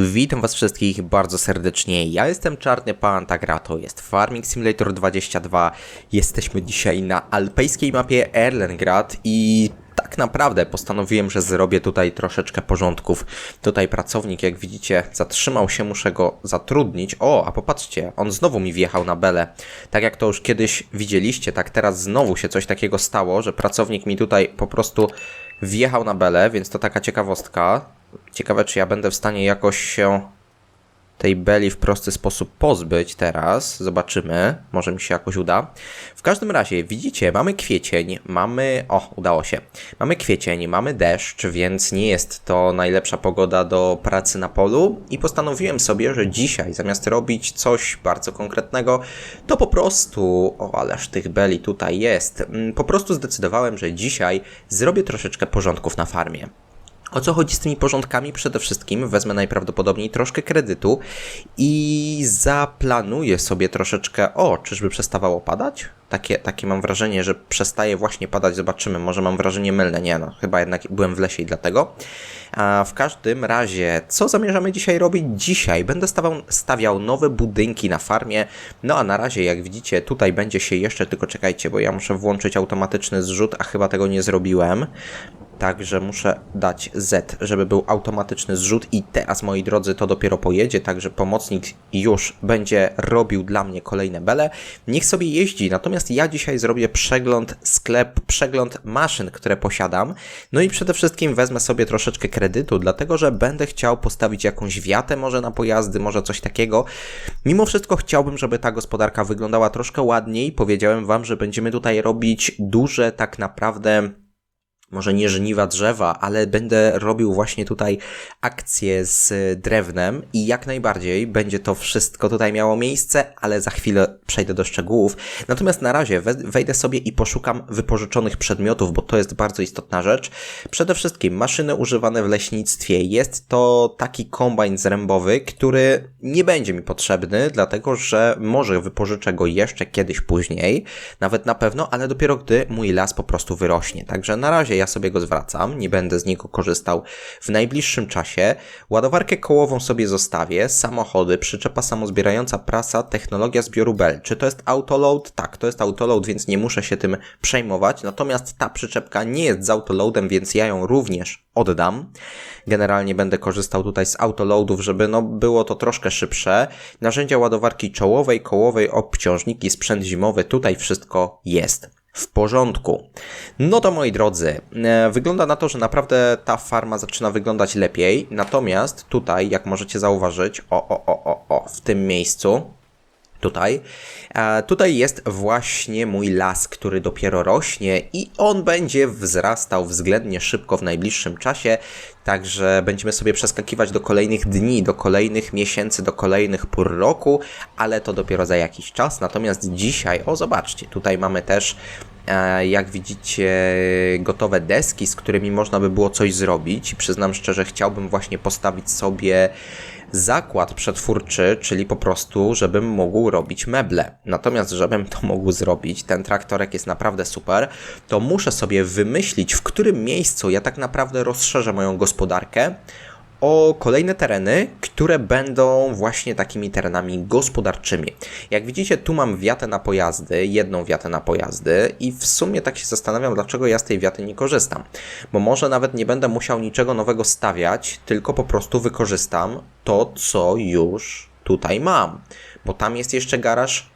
Witam was wszystkich bardzo serdecznie. Ja jestem Czarny Pan, to jest Farming Simulator 22. Jesteśmy dzisiaj na alpejskiej mapie Erlengrad i tak naprawdę postanowiłem, że zrobię tutaj troszeczkę porządków. Tutaj pracownik, jak widzicie, zatrzymał się, muszę go zatrudnić. O, a popatrzcie, on znowu mi wjechał na belę. Tak jak to już kiedyś widzieliście, tak teraz znowu się coś takiego stało, że pracownik mi tutaj po prostu wjechał na belę, więc to taka ciekawostka. Ciekawe, czy ja będę w stanie jakoś się tej beli w prosty sposób pozbyć teraz. Zobaczymy, może mi się jakoś uda. W każdym razie, widzicie, mamy kwiecień, mamy... O, udało się. Mamy kwiecień, mamy deszcz, więc nie jest to najlepsza pogoda do pracy na polu i postanowiłem sobie, że dzisiaj zamiast robić coś bardzo konkretnego, to po prostu... O, ależ tych beli tutaj jest. Mm, Po prostu zdecydowałem, że dzisiaj zrobię troszeczkę porządków na farmie. O co chodzi z tymi porządkami? Przede wszystkim wezmę najprawdopodobniej troszkę kredytu i zaplanuję sobie troszeczkę. O, czyżby przestawało padać? Takie, takie mam wrażenie, że przestaje właśnie padać. Zobaczymy, może mam wrażenie mylne. Nie no, chyba jednak byłem w lesie i dlatego. A w każdym razie, co zamierzamy dzisiaj robić? Dzisiaj będę stawiał, stawiał nowe budynki na farmie. No a na razie, jak widzicie, tutaj będzie się jeszcze, tylko czekajcie, bo ja muszę włączyć automatyczny zrzut, a chyba tego nie zrobiłem. Także muszę dać Z, żeby był automatyczny zrzut i teraz, moi drodzy, to dopiero pojedzie, także pomocnik już będzie robił dla mnie kolejne bele. Niech sobie jeździ, natomiast ja dzisiaj zrobię przegląd sklep, przegląd maszyn, które posiadam. No i przede wszystkim wezmę sobie troszeczkę kredytu, dlatego że będę chciał postawić jakąś wiatę może na pojazdy, może coś takiego. Mimo wszystko chciałbym, żeby ta gospodarka wyglądała troszkę ładniej. Powiedziałem wam, że będziemy tutaj robić duże tak naprawdę może nie żniwa drzewa, ale będę robił właśnie tutaj akcje z drewnem i jak najbardziej będzie to wszystko tutaj miało miejsce, ale za chwilę przejdę do szczegółów. Natomiast na razie we- wejdę sobie i poszukam wypożyczonych przedmiotów, bo to jest bardzo istotna rzecz. Przede wszystkim maszyny używane w leśnictwie. Jest to taki kombajn zrębowy, który nie będzie mi potrzebny, dlatego że może wypożyczę go jeszcze kiedyś później, nawet na pewno, ale dopiero gdy mój las po prostu wyrośnie. Także na razie ja sobie go zwracam, nie będę z niego korzystał w najbliższym czasie. Ładowarkę kołową sobie zostawię, samochody, przyczepa samozbierająca prasa, technologia zbioru bel. Czy to jest autoload? Tak, to jest autoload, więc nie muszę się tym przejmować. Natomiast ta przyczepka nie jest z autoloadem, więc ja ją również oddam. Generalnie będę korzystał tutaj z autoloadów, żeby no było to troszkę szybsze. Narzędzia ładowarki czołowej, kołowej, obciążniki, sprzęt zimowy, tutaj wszystko jest w porządku. No to moi drodzy, e, wygląda na to, że naprawdę ta farma zaczyna wyglądać lepiej. Natomiast tutaj, jak możecie zauważyć, o, o, o, o, o, w tym miejscu, tutaj. E, tutaj jest właśnie mój las, który dopiero rośnie i on będzie wzrastał względnie szybko w najbliższym czasie. Także będziemy sobie przeskakiwać do kolejnych dni, do kolejnych miesięcy, do kolejnych pór roku, ale to dopiero za jakiś czas. Natomiast dzisiaj, o zobaczcie, tutaj mamy też jak widzicie, gotowe deski, z którymi można by było coś zrobić. Przyznam szczerze, chciałbym właśnie postawić sobie zakład przetwórczy, czyli po prostu, żebym mógł robić meble. Natomiast, żebym to mógł zrobić, ten traktorek jest naprawdę super, to muszę sobie wymyślić, w którym miejscu ja tak naprawdę rozszerzę moją gospodarkę o kolejne tereny, które będą właśnie takimi terenami gospodarczymi. Jak widzicie, tu mam wiatę na pojazdy, jedną wiatę na pojazdy i w sumie tak się zastanawiam, dlaczego ja z tej wiaty nie korzystam. Bo może nawet nie będę musiał niczego nowego stawiać, tylko po prostu wykorzystam to, co już tutaj mam. Bo tam jest jeszcze garaż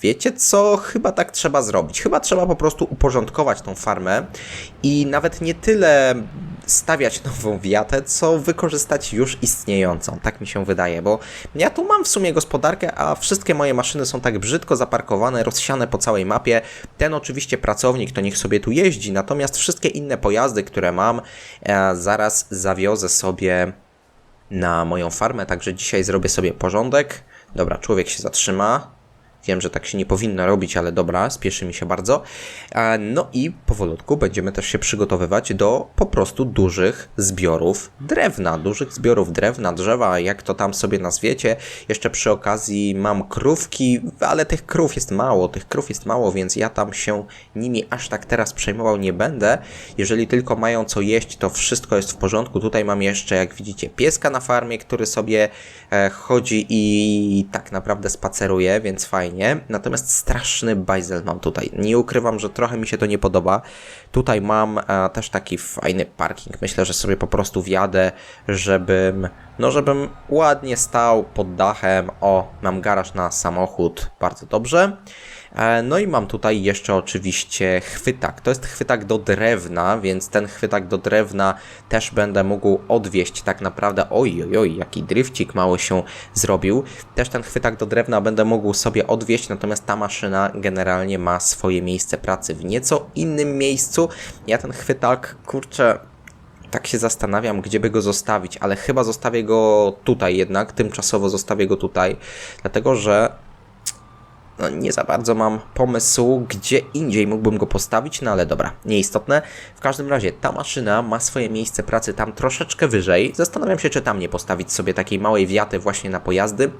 Wiecie co? Chyba tak trzeba zrobić. Chyba trzeba po prostu uporządkować tą farmę i nawet nie tyle stawiać nową wiatę, co wykorzystać już istniejącą. Tak mi się wydaje, bo ja tu mam w sumie gospodarkę, a wszystkie moje maszyny są tak brzydko zaparkowane, rozsiane po całej mapie. Ten oczywiście pracownik to niech sobie tu jeździ, natomiast wszystkie inne pojazdy, które mam, e, zaraz zawiozę sobie na moją farmę, także dzisiaj zrobię sobie porządek. Dobra, człowiek się zatrzyma. Wiem, że tak się nie powinno robić, ale dobra, spieszy mi się bardzo. E, no i powolutku będziemy też się przygotowywać do po prostu dużych zbiorów drewna, dużych zbiorów drewna, drzewa, jak to tam sobie nazwiecie. Jeszcze przy okazji mam krówki, ale tych krów jest mało, tych krów jest mało, więc ja tam się nimi aż tak teraz przejmował nie będę. Jeżeli tylko mają co jeść, to wszystko jest w porządku. Tutaj mam jeszcze, jak widzicie, pieska na farmie, który sobie e, chodzi i tak naprawdę spaceruje, więc fajnie. Natomiast straszny bajzel mam tutaj. Nie ukrywam, że trochę mi się to nie podoba. Tutaj mam e, też taki fajny parking. Myślę, że sobie po prostu wjadę, żebym, no żebym ładnie stał pod dachem. O, mam garaż na samochód. Bardzo dobrze. E, no i mam tutaj jeszcze oczywiście chwytak. To jest chwytak do drewna, więc ten chwytak do drewna też będę mógł odwieźć tak naprawdę. Oj, oj, oj, jaki drifcik mały się zrobił. Też ten chwytak do drewna będę mógł sobie odwieźć, natomiast ta maszyna generalnie ma swoje miejsce pracy w nieco innym miejscu. Ja ten chwytak, kurczę, tak się zastanawiam, gdzie by go zostawić, ale chyba zostawię go tutaj jednak, tymczasowo zostawię go tutaj, dlatego że no, nie za bardzo mam pomysł, gdzie indziej mógłbym go postawić, no ale dobra, nieistotne. W każdym razie ta maszyna ma swoje miejsce pracy tam troszeczkę wyżej. Zastanawiam się, czy tam nie postawić sobie takiej małej wiaty właśnie na pojazdy.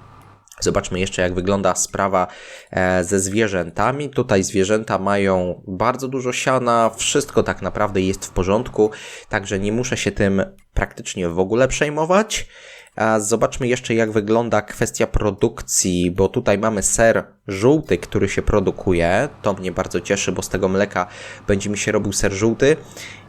Zobaczmy jeszcze, jak wygląda sprawa e, ze zwierzętami. Tutaj zwierzęta mają bardzo dużo siana, wszystko tak naprawdę jest w porządku, także nie muszę się tym praktycznie w ogóle przejmować. Zobaczmy jeszcze, jak wygląda kwestia produkcji, bo tutaj mamy ser żółty, który się produkuje. To mnie bardzo cieszy, bo z tego mleka będzie mi się robił ser żółty.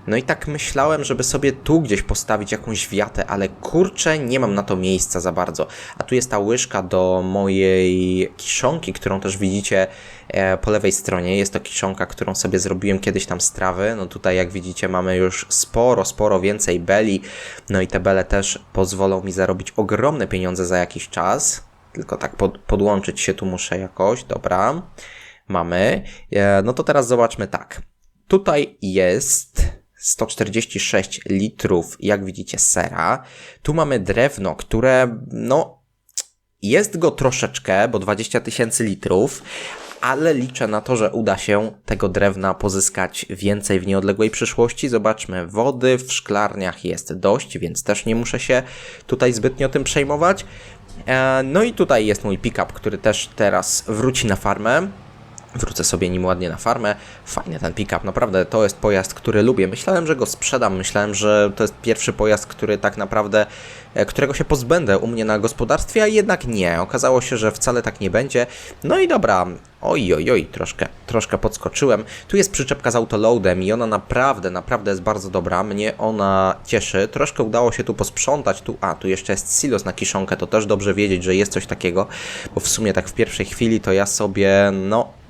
No i tak myślałem, żeby sobie tu gdzieś postawić jakąś wiatę, ale kurczę, nie mam na to miejsca za bardzo. A tu jest ta łyżka do mojej kiszonki, którą też widzicie e, po lewej stronie. Jest to kiszonka, którą sobie zrobiłem kiedyś tam z trawy. No tutaj jak widzicie mamy już sporo, sporo więcej beli. No i te bele też pozwolą mi zarobić ogromne pieniądze za jakiś czas. Tylko tak pod, podłączyć się tu muszę jakoś, dobra. Mamy. E, no to teraz zobaczmy tak. Tutaj jest 146 litrów, jak widzicie, sera. Tu mamy drewno, które, no, jest go troszeczkę, bo 20 tysięcy litrów, ale liczę na to, że uda się tego drewna pozyskać więcej w nieodległej przyszłości. Zobaczmy, wody w szklarniach jest dość, więc też nie muszę się tutaj zbytnio tym przejmować. E, no i tutaj jest mój pickup, który też teraz wróci na farmę. Wrócę sobie nim ładnie na farmę. Fajny ten pick-up, naprawdę to jest pojazd, który lubię. Myślałem, że go sprzedam, myślałem, że to jest pierwszy pojazd, który tak naprawdę, e, którego się pozbędę u mnie na gospodarstwie, a jednak nie. Okazało się, że wcale tak nie będzie. No i dobra, oj, oj, oj, troszkę, troszkę podskoczyłem. Tu jest przyczepka z autoloadem i ona naprawdę, naprawdę jest bardzo dobra. Mnie ona cieszy. Troszkę udało się tu posprzątać. Tu, a, tu jeszcze jest silos na kiszonkę, to też dobrze wiedzieć, że jest coś takiego, bo w sumie tak w pierwszej chwili to ja sobie, no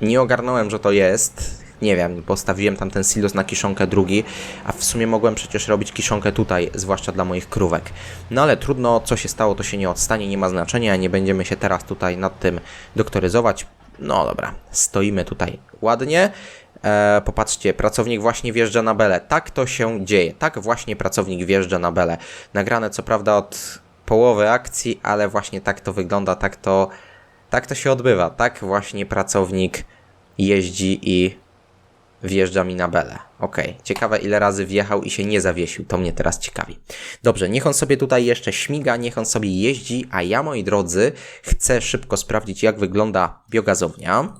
nie ogarnąłem, że to jest. Nie wiem, postawiłem tam ten silos na kiszonkę drugi, a w sumie mogłem przecież robić kiszonkę tutaj, zwłaszcza dla moich krówek. No ale trudno, co się stało, to się nie odstanie, nie ma znaczenia, nie będziemy się teraz tutaj nad tym doktoryzować. No dobra, stoimy tutaj ładnie. E, popatrzcie, pracownik właśnie wjeżdża na belę. Tak to się dzieje. Tak właśnie pracownik wjeżdża na belę. Nagrane co prawda od połowy akcji, ale właśnie tak to wygląda, tak to tak to się odbywa. Tak właśnie pracownik jeździ i wjeżdża mi na belę. Ok, ciekawe ile razy wjechał i się nie zawiesił, to mnie teraz ciekawi. Dobrze, niech on sobie tutaj jeszcze śmiga, niech on sobie jeździ, a ja moi drodzy chcę szybko sprawdzić jak wygląda biogazownia.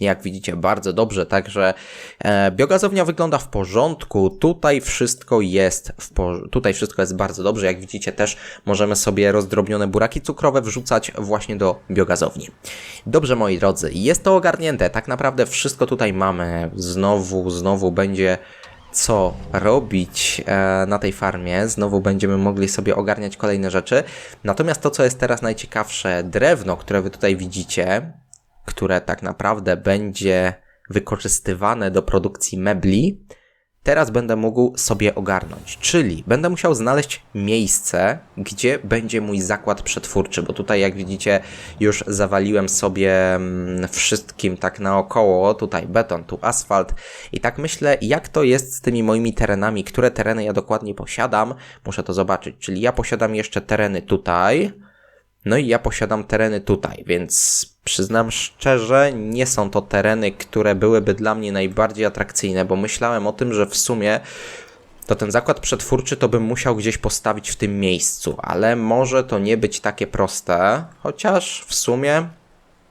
Jak widzicie, bardzo dobrze, także e, biogazownia wygląda w porządku. Tutaj wszystko jest w tutaj wszystko jest bardzo dobrze. Jak widzicie, też możemy sobie rozdrobnione buraki cukrowe wrzucać właśnie do biogazowni. Dobrze, moi drodzy, jest to ogarnięte. Tak naprawdę wszystko tutaj mamy. Znowu, znowu będzie co robić e, na tej farmie. Znowu będziemy mogli sobie ogarniać kolejne rzeczy. Natomiast to, co jest teraz najciekawsze, drewno, które wy tutaj widzicie, które tak naprawdę będzie wykorzystywane do produkcji mebli, teraz będę mógł sobie ogarnąć. Czyli będę musiał znaleźć miejsce, gdzie będzie mój zakład przetwórczy, bo tutaj jak widzicie już zawaliłem sobie mm, wszystkim tak naokoło, tutaj beton, tu asfalt. I tak myślę jak to jest z tymi moimi terenami, które tereny ja dokładnie posiadam, muszę to zobaczyć, czyli ja posiadam jeszcze tereny tutaj, No i ja posiadam tereny tutaj, więc przyznam szczerze, nie są to tereny, które byłyby dla mnie najbardziej atrakcyjne, bo myślałem o tym, że w sumie to ten zakład przetwórczy to bym musiał gdzieś postawić w tym miejscu, ale może to nie być takie proste, chociaż w sumie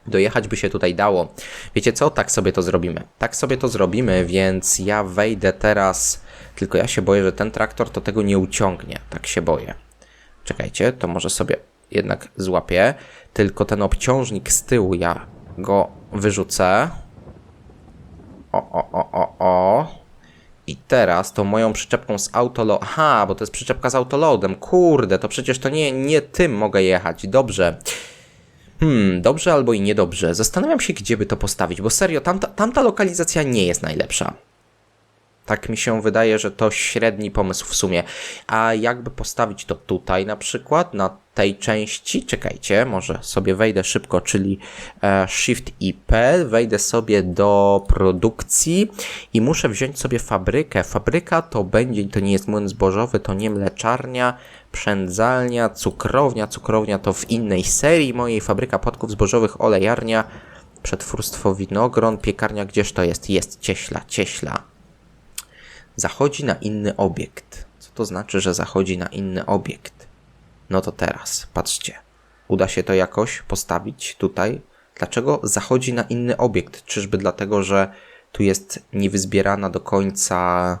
dojechać by się tutaj dało. Wiecie co? Tak sobie to zrobimy. Tak sobie to zrobimy, więc ja wejdę teraz, tylko ja się boję, że ten traktor to tego nie uciągnie. Tak się boję. Czekajcie, to może sobie jednak złapię, tylko ten obciążnik z tyłu ja go wyrzucę. O, o, o, o, o. I teraz tą moją przyczepką z autoload. Aha, bo to jest przyczepka z autoloadem. Kurde, to przecież to nie, nie tym mogę jechać. Dobrze. Hmm, dobrze albo i niedobrze. Zastanawiam się, gdzie by to postawić, bo serio, tamta, tamta lokalizacja nie jest najlepsza. Tak mi się wydaje, że to średni pomysł w sumie. A jakby postawić to tutaj na przykład, na tej części, czekajcie, może sobie wejdę szybko, czyli e, Shift i P, wejdę sobie do produkcji i muszę wziąć sobie fabrykę. Fabryka to będzie, to nie jest młyn zbożowy, to nie mleczarnia, przędzalnia, cukrownia, cukrownia to w innej serii mojej, fabryka płatków zbożowych, olejarnia, przetwórstwo winogron, piekarnia, gdzież to jest? Jest cieśla, cieśla zachodzi na inny obiekt. Co to znaczy, że zachodzi na inny obiekt? No to teraz, patrzcie. Uda się to jakoś postawić tutaj? Dlaczego zachodzi na inny obiekt? Czyżby dlatego, że tu jest niewyzbierana do końca.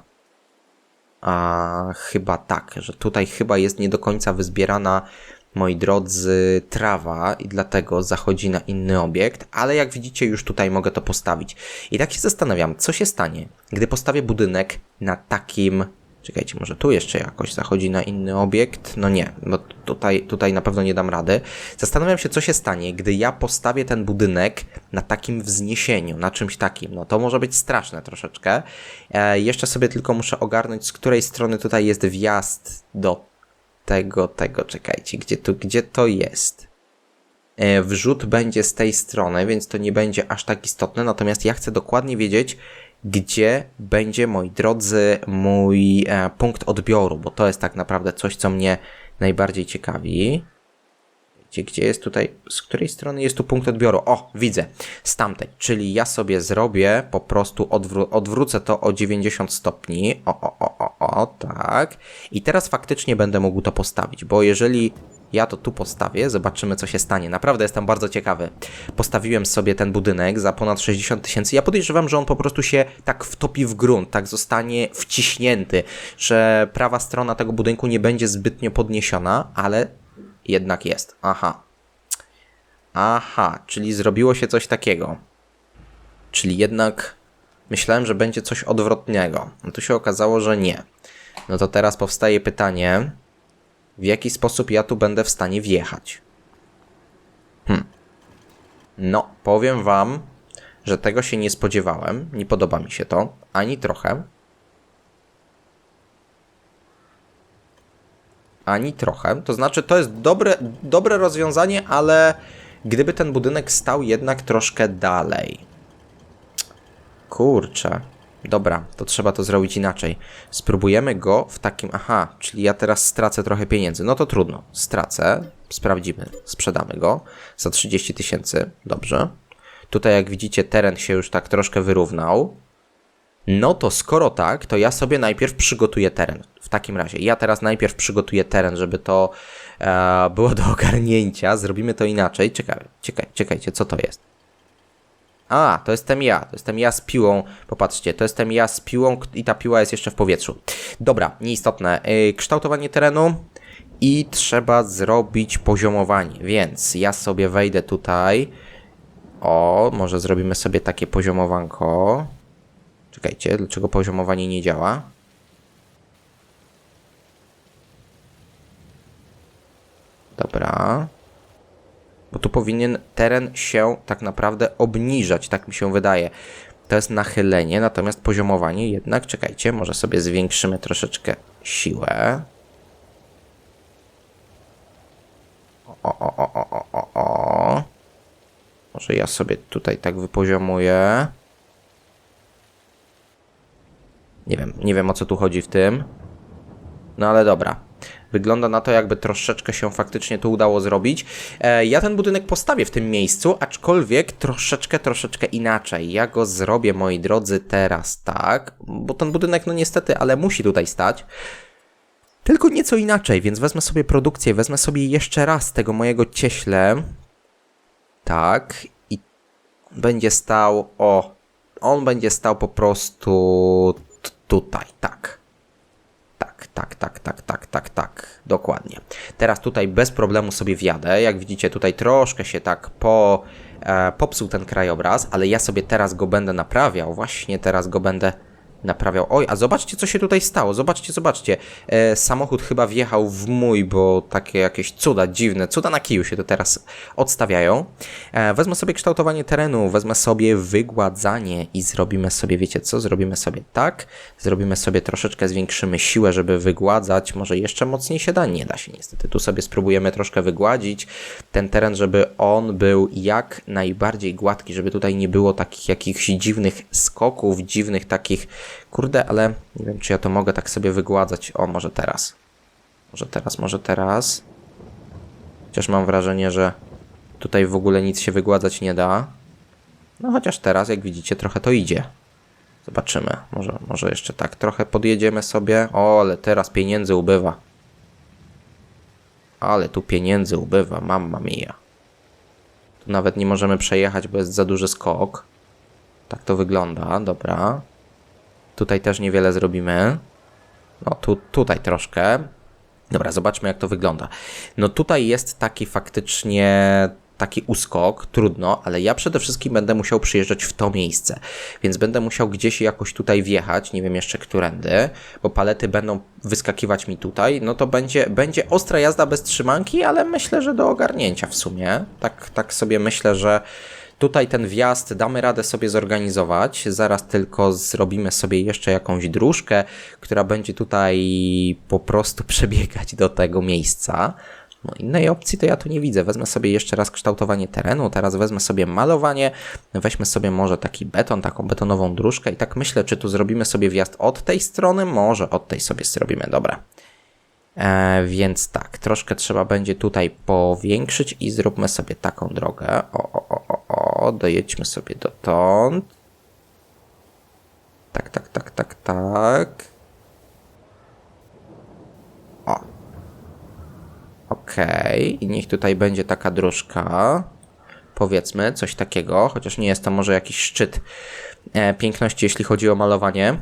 A chyba tak, że tutaj chyba jest nie do końca wyzbierana moi drodzy, trawa i dlatego zachodzi na inny obiekt, ale jak widzicie już tutaj mogę to postawić. I tak się zastanawiam, co się stanie, gdy postawię budynek na takim... Czekajcie, może tu jeszcze jakoś zachodzi na inny obiekt? No nie, bo tutaj, tutaj na pewno nie dam rady. Zastanawiam się, co się stanie, gdy ja postawię ten budynek na takim wzniesieniu, na czymś takim. No to może być straszne troszeczkę. E, jeszcze sobie tylko muszę ogarnąć, z której strony tutaj jest wjazd do tego, tego, czekajcie, gdzie, tu, gdzie to jest? E, wrzut będzie z tej strony, więc to nie będzie aż tak istotne, natomiast ja chcę dokładnie wiedzieć, gdzie będzie, moi drodzy, mój e, punkt odbioru, bo to jest tak naprawdę coś, co mnie najbardziej ciekawi. Gdzie, gdzie jest tutaj, z której strony jest tu punkt odbioru? O, widzę, z tamtej, czyli ja sobie zrobię, po prostu odwró odwrócę to o 90 stopni, o, o, o, o, o, tak. I teraz faktycznie będę mógł to postawić, bo jeżeli ja to tu postawię, zobaczymy co się stanie. Naprawdę jestem bardzo ciekawy. Postawiłem sobie ten budynek za ponad 60 tysięcy. Ja podejrzewam, że on po prostu się tak wtopi w grunt, tak zostanie wciśnięty, że prawa strona tego budynku nie będzie zbytnio podniesiona, ale jednak jest. Aha. Aha, czyli zrobiło się coś takiego. Czyli jednak myślałem, że będzie coś odwrotnego. No tu się okazało, że nie. No to teraz powstaje pytanie, w jaki sposób ja tu będę w stanie wjechać. Hm. No, powiem wam, że tego się nie spodziewałem. Nie podoba mi się to, ani trochę. Ani trochę. To znaczy, to jest dobre, dobre rozwiązanie, ale gdyby ten budynek stał jednak troszkę dalej. Kurczę. Dobra, to trzeba to zrobić inaczej. Spróbujemy go w takim... Aha, czyli ja teraz stracę trochę pieniędzy. No to trudno. Stracę. Sprawdzimy. Sprzedamy go za 30 tysięcy. Dobrze. Tutaj jak widzicie teren się już tak troszkę wyrównał. No to skoro tak, to ja sobie najpierw przygotuję teren. W takim razie, ja teraz najpierw przygotuję teren, żeby to e, było do ogarnięcia. Zrobimy to inaczej. Czekaj, czekaj, czekajcie, co to jest? A, to jestem ja. To jestem ja z piłą. Popatrzcie, to jestem ja z piłą i ta piła jest jeszcze w powietrzu. Dobra, nieistotne. Yy, kształtowanie terenu i trzeba zrobić poziomowanie, więc ja sobie wejdę tutaj. O, może zrobimy sobie takie poziomowanko. Czekajcie, dlaczego poziomowanie nie działa? Dobra. Bo tu powinien teren się tak naprawdę obniżać, tak mi się wydaje. To jest nachylenie, natomiast poziomowanie jednak, czekajcie, może sobie zwiększymy troszeczkę siłę. O, o, o, o, o, o. Może ja sobie tutaj tak wypoziomuję. Nie wiem, nie wiem o co tu chodzi w tym. No ale dobra. Wygląda na to, jakby troszeczkę się faktycznie tu udało zrobić. E, ja ten budynek postawię w tym miejscu, aczkolwiek troszeczkę, troszeczkę inaczej. Ja go zrobię, moi drodzy, teraz tak, bo ten budynek, no niestety, ale musi tutaj stać. Tylko nieco inaczej, więc wezmę sobie produkcję, wezmę sobie jeszcze raz tego mojego cieśle. Tak, i będzie stał, o, on będzie stał po prostu tutaj, tak. Tak, tak, tak, tak, tak, tak, dokładnie. Teraz tutaj bez problemu sobie wjadę. Jak widzicie, tutaj troszkę się tak po, e, popsuł ten krajobraz, ale ja sobie teraz go będę naprawiał. Właśnie teraz go będę naprawiał. Oj, a zobaczcie, co się tutaj stało. Zobaczcie, zobaczcie. E, samochód chyba wjechał w mój, bo takie jakieś cuda dziwne, cuda na kiju się to teraz odstawiają. E, wezmę sobie kształtowanie terenu, wezmę sobie wygładzanie i zrobimy sobie, wiecie co? Zrobimy sobie tak. Zrobimy sobie troszeczkę, zwiększymy siłę, żeby wygładzać. Może jeszcze mocniej się da? Nie da się niestety. Tu sobie spróbujemy troszkę wygładzić ten teren, żeby on był jak najbardziej gładki, żeby tutaj nie było takich jakichś dziwnych skoków, dziwnych takich Kurde, ale nie wiem, czy ja to mogę tak sobie wygładzać. O, może teraz. Może teraz, może teraz. Chociaż mam wrażenie, że tutaj w ogóle nic się wygładzać nie da. No chociaż teraz, jak widzicie, trochę to idzie. Zobaczymy. Może, może jeszcze tak trochę podjedziemy sobie. O, ale teraz pieniędzy ubywa. Ale tu pieniędzy ubywa, mamma mia. Tu nawet nie możemy przejechać, bo jest za duży skok. Tak to wygląda, dobra. Tutaj też niewiele zrobimy. No tu, tutaj troszkę. Dobra, zobaczmy jak to wygląda. No tutaj jest taki faktycznie taki uskok, trudno, ale ja przede wszystkim będę musiał przyjeżdżać w to miejsce, więc będę musiał gdzieś jakoś tutaj wjechać, nie wiem jeszcze którędy, bo palety będą wyskakiwać mi tutaj, no to będzie, będzie ostra jazda bez trzymanki, ale myślę, że do ogarnięcia w sumie. Tak, tak sobie myślę, że Tutaj ten wjazd damy radę sobie zorganizować. Zaraz tylko zrobimy sobie jeszcze jakąś dróżkę, która będzie tutaj po prostu przebiegać do tego miejsca. No innej opcji to ja tu nie widzę. Wezmę sobie jeszcze raz kształtowanie terenu, teraz wezmę sobie malowanie, weźmy sobie może taki beton, taką betonową dróżkę i tak myślę, czy tu zrobimy sobie wjazd od tej strony, może od tej sobie zrobimy, dobra. E, więc tak, troszkę trzeba będzie tutaj powiększyć i zróbmy sobie taką drogę. O, o, dojedźmy sobie dotąd. Tak, tak, tak, tak, tak. O. Okej, okay. i niech tutaj będzie taka dróżka. Powiedzmy, coś takiego, chociaż nie jest to może jakiś szczyt e, piękności, jeśli chodzi o malowanie.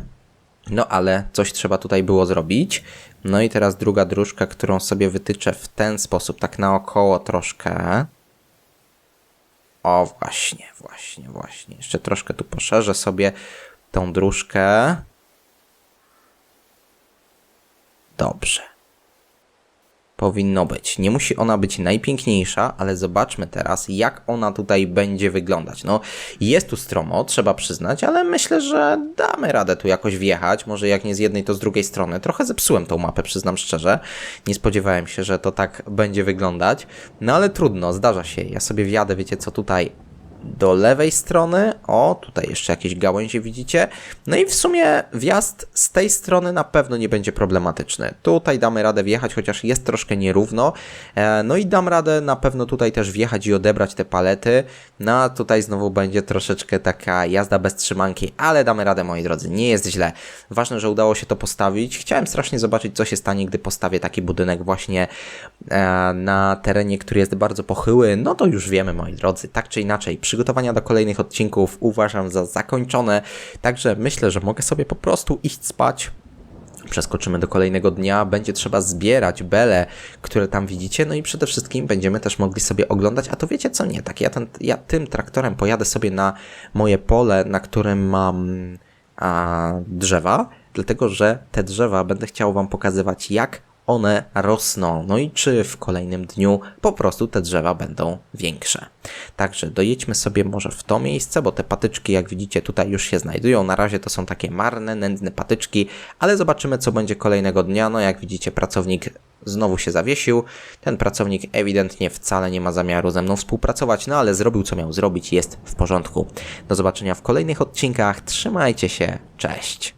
No ale coś trzeba tutaj było zrobić. No i teraz druga dróżka, którą sobie wytyczę w ten sposób, tak naokoło troszkę. O, właśnie, właśnie, właśnie. Jeszcze troszkę tu poszerzę sobie tą dróżkę. Dobrze powinno być. Nie musi ona być najpiękniejsza, ale zobaczmy teraz, jak ona tutaj będzie wyglądać. No, jest tu stromo, trzeba przyznać, ale myślę, że damy radę tu jakoś wjechać. Może jak nie z jednej, to z drugiej strony. Trochę zepsułem tą mapę, przyznam szczerze. Nie spodziewałem się, że to tak będzie wyglądać. No ale trudno, zdarza się. Ja sobie wjadę, wiecie co, tutaj do lewej strony. O, tutaj jeszcze jakieś gałęzie widzicie. No i w sumie wjazd z tej strony na pewno nie będzie problematyczny. Tutaj damy radę wjechać, chociaż jest troszkę nierówno. E, no i dam radę na pewno tutaj też wjechać i odebrać te palety. No a tutaj znowu będzie troszeczkę taka jazda bez trzymanki, ale damy radę moi drodzy, nie jest źle. Ważne, że udało się to postawić. Chciałem strasznie zobaczyć, co się stanie, gdy postawię taki budynek właśnie e, na terenie, który jest bardzo pochyły. No to już wiemy moi drodzy, tak czy inaczej, przy przygotowania do kolejnych odcinków uważam za zakończone, także myślę, że mogę sobie po prostu iść spać. Przeskoczymy do kolejnego dnia, będzie trzeba zbierać bele, które tam widzicie, no i przede wszystkim będziemy też mogli sobie oglądać, a to wiecie co? Nie, tak ja, ten, ja tym traktorem pojadę sobie na moje pole, na którym mam a, drzewa, dlatego że te drzewa będę chciał Wam pokazywać, jak one rosną. No i czy w kolejnym dniu po prostu te drzewa będą większe. Także dojedźmy sobie może w to miejsce, bo te patyczki, jak widzicie, tutaj już się znajdują. Na razie to są takie marne, nędzne patyczki, ale zobaczymy, co będzie kolejnego dnia. No jak widzicie, pracownik znowu się zawiesił. Ten pracownik ewidentnie wcale nie ma zamiaru ze mną współpracować, no ale zrobił co miał zrobić, jest w porządku. Do zobaczenia w kolejnych odcinkach. Trzymajcie się, cześć.